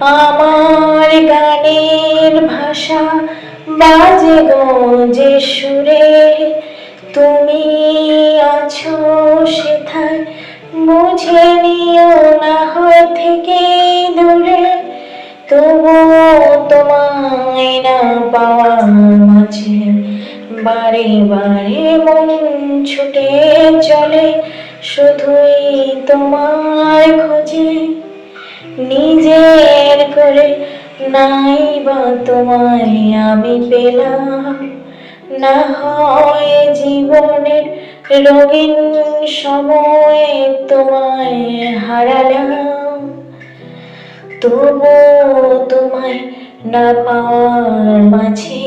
আমার গানের ভাষা বাজে যে সুরে। তুমি আছো সেথায়, বুঝে নিও না হয় থেকে দূরে। তবুও তোমায় না পাওয়া মাঝে, বারে বারে মন ছুটে চলে। শুধুই তোমার নাই বা তোমায় আমি পেলাম। না হয় জীবনের রঙিন সময়ে তোমায় হারালাম। তবু তোমায় না পাওয়ার মাঝে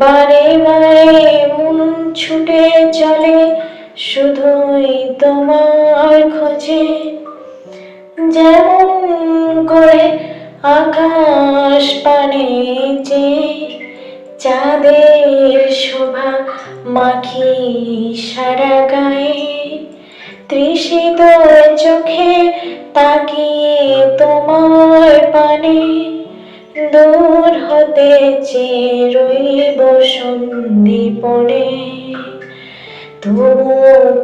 বারে বারে মন ছুটে চলে, শুধুই তোমার খোঁজে। যেমন করে আকাশ পানে যে চাঁদের শোভা মাখি সারা গায়ে, তৃষিত চোখে তাকিয়ে তোমার পানে দূর হতে চেয়ে রইব সন্দীপনে তবু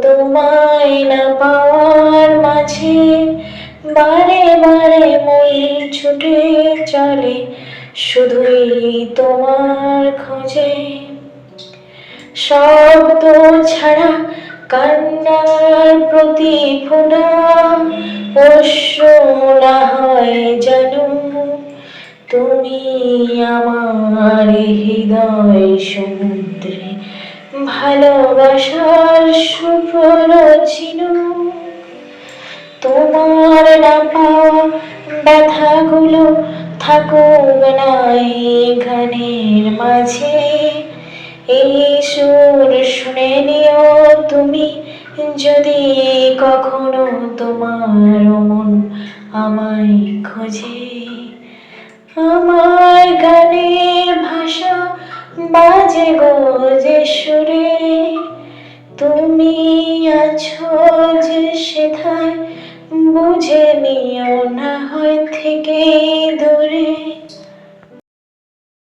তোমায় না পাওয়ার মাঝে বারে বারে মন ছুটে চলে, শুধুই তোমার খোঁজে। শব্দ ছাড়া কান্নার অশ্রু না হয় জানো, তুমি আমার হৃদয় সমুদ্রে ভালোবাসার সুফল তোমার না পাওয়া ব্যথাগুলো থাকুক না গানের মাঝে। এই সুর শুনে নিও তুমি, যদি কখনো তোমার মন আমায় খোঁজে। আমার গানের ভাষা বাজে গো যে সুরে। তুমি আছো যে সেথায় বুঝে নিও না।